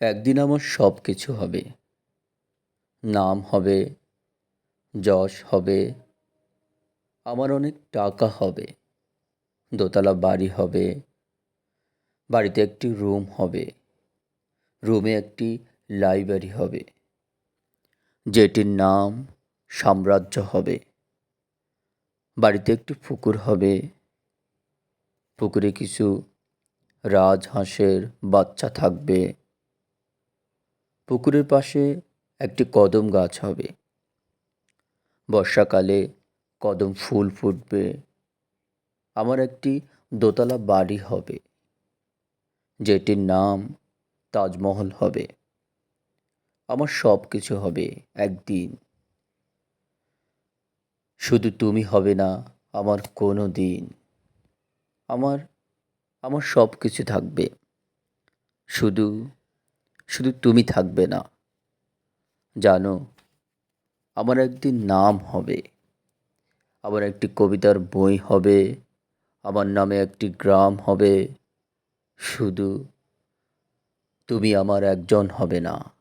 একদিন আমার সব কিছু হবে। নাম হবে, যশ হবে, আমার অনেক টাকা হবে, দোতলা বাড়ি হবে, বাড়িতে একটি রুম হবে, রুমে একটি লাইব্রেরি হবে, যেটির নাম সাম্রাজ্য হবে, বাড়িতে একটি পুকুর হবে, পুকুরে কিছু রাজহাঁসের বাচ্চা থাকবে পুকুরের পাশে একটি কদম গাছ হবে। বর্ষাকালে কদম ফুল ফুটবে। আমার একটি দোতলা বাড়ি হবে, যেটির নাম তাজমহল হবে। আমার সব কিছু হবে একদিন। শুধু তুমি হবে না, আমার কোনো দিন। আমার আমার সব কিছু থাকবে। শুধু শুধু তুমি থাকবে না। জানো, আমার একদিন নাম হবে। আমার একটি কবিতার বই হবে। আমার নামে একটি গ্রাম হবে। শুধু তুমি আমার একজন হবে না।